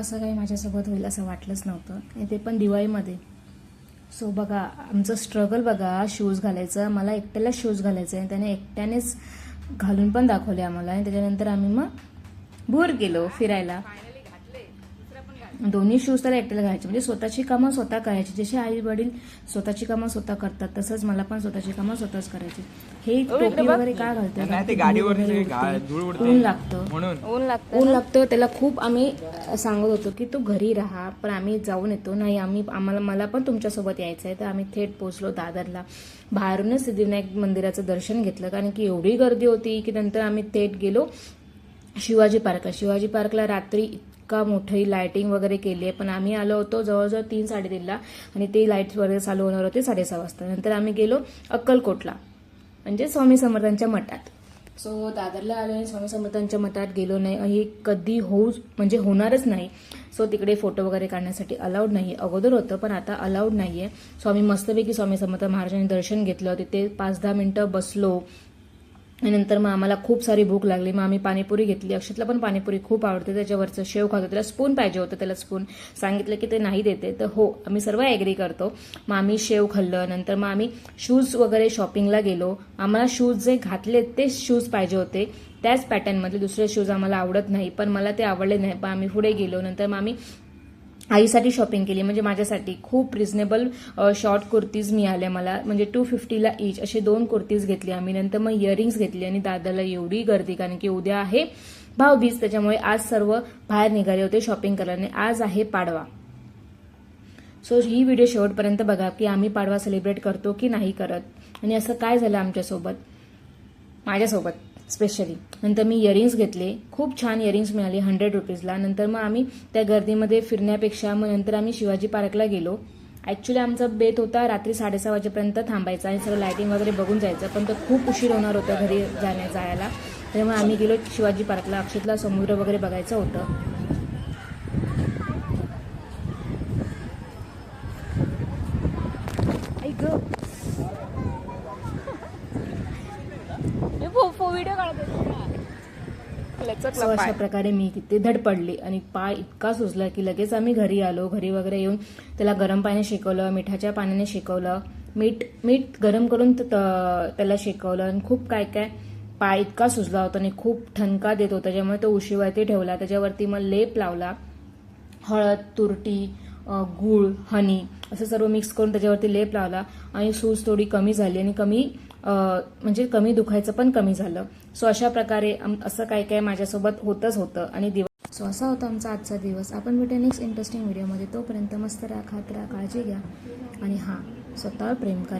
असं काही माझ्यासोबत होईल असं वाटलंच नव्हतं. आणि ते पण दिवाळीमध्ये. सो बघा आमचं स्ट्रगल बघा शूज घालायचं. मला एकट्याला शूज घालायचं आहे त्याने एकट्यानेच घालून पण दाखवले आम्हाला. आणि त्याच्यानंतर आम्ही मग भूर गेलो फिरायला. दोन्ही शूज त्याला एकट्याला घालायचे. म्हणजे स्वतःची कामं स्वतः करायची. जसे आई वडील स्वतःची कामं स्वतः करतात तसंच मला पण स्वतःची कामं स्वतःच करायची. हे टोपी वगैरे का घालतात. ऊन लागतं. म्हणून. ऊन लागतं ऊन लागतं. त्याला खूप आम्ही सांगत होतो की तू घरी राहा पण आम्ही जाऊन येतो. नाही आम्ही आम्हाला मला पण तुमच्यासोबत यायचं आहे तर आम्ही थेट पोहोचलो दादरला. बाहेरूनच सिद्धिविनायक मंदिराचं दर्शन घेतलं. कारण की एवढी गर्दी होती की नंतर आम्ही थेट गेलो शिवाजी पार्कला. शिवाजी पार्कला रात्री इतका मोठी लायटिंग वगैरे केली आहे. पण आम्ही आलो होतो जवळजवळ तीन साडेतीनला आणि ते लाईट्स वगैरे चालू होणार होते साडेसहा वाजता. नंतर आम्ही गेलो अक्कलकोटला म्हणजे स्वामी समर्थांच्या मठात. सो दादरला आलो आणि स्वामी समर्थांच्या मठात गेलो नाही. हे कधी होऊ म्हणजे होणारच नाही. सो तिकडे फोटो वगैरे काढण्यासाठी अलाउड नाही अगोदर होतं पण आता अलाउड नाही आहे स्वामी मस्तपैकी स्वामी समर्थ महाराजांनी दर्शन घेतलं. तिथे पाच दहा मिनटं बसलो. नंतर मग आम्हाला खूप सारी भूक लागली. मग आम्ही पाणीपुरी घेतली. अक्षतला पण पाणीपुरी खूप आवडते. त्याच्यावरचं शेव खातो. त्याला स्पून पाहिजे होतं त्याला स्पून सांगितलं की ते नाही देते. तर हो आम्ही सर्व ॲग्री करतो. मग आम्ही शेव खाल्लं. नंतर मग आम्ही शूज वगैरे शॉपिंगला गेलो. आम्हाला शूज जे घातले तेच शूज पाहिजे होते. त्याच पॅटर्नमधले दुसरे शूज आम्हाला आवडत नाही. पण मला ते आवडले नाही. पण आम्ही पुढे गेलो. नंतर मग आम्ही आईसाठी शॉपिंग केली. म्हणजे माझ्यासाठी खूप रिझनेबल शॉर्ट कुर्तीज मिळाल्या मला. म्हणजे टू फिफ्टीला इच असे दोन कुर्तीज घेतली आम्ही. नंतर मग इयरिंग्स घेतली आणि दादाला एवढी गर्दी कारण की उद्या आहे भाऊबीज. त्याच्यामुळे आज सर्व बाहेर निघाले होते शॉपिंग करायला आज आहे पाडवा. सो ही व्हिडिओ शेवटपर्यंत बघा की आम्ही पाडवा सेलिब्रेट करतो की नाही करत. आणि असं काय झालं आमच्यासोबत? माझ्यासोबत. स्पेशली नंतर मी इयरिंग्स घेतले. खूप छान इयरिंग्स मिळाले हंड्रेड रुपीजला नंतर मग आम्ही त्या गर्दीमध्ये फिरण्यापेक्षा मग नंतर आम्ही शिवाजी पार्कला गेलो. ॲक्च्युली आमचा बेत होता रात्री साडेसहा वाजेपर्यंत थांबायचा आणि सगळं लायटिंग वगैरे बघून जायचं. पण तो खूप उशीर होणार होता घरी जाण्या जायला. त्यामुळे आम्ही गेलो शिवाजी पार्कला अक्षतला समुद्र वगैरे बघायचं होतं. ऐक व्हिडिओ सो अशा प्रकारे मी तिथे धडपडली आणि पाय इतका सुजला की लगेच आम्ही घरी आलो. घरी वगैरे येऊन त्याला गरम पाण्याने शेकवलं मिठाच्या पाण्याने शेकवलं. मीठ मीठ गरम करून त्याला शेकवलं आणि खूप काय काय पाय इतका सुजला होता आणि खूप ठणका देत होता. त्याच्यामुळे तो उशीवरती ठेवला. त्याच्यावरती मग लेप लावला. हळद तुरटी गूळ हनी असं सर्व मिक्स करून त्याच्यावरती लेप लावला आणि सूज थोडी कमी झाली आणि कमी म्हणजे कमी दुखायचं पण कमी झालं. सो अशा प्रकारे असं काय काय माझ्यासोबत होतच होतं आणि दिवस सो असा होता आमचा आजचा दिवस. आपण भेटूया नेक्स्ट इंटरेस्टिंग व्हिडिओमध्ये तोपर्यंत मस्त राहा खात राहा काळजी घ्या. आणि हां स्वतःवर प्रेम करा.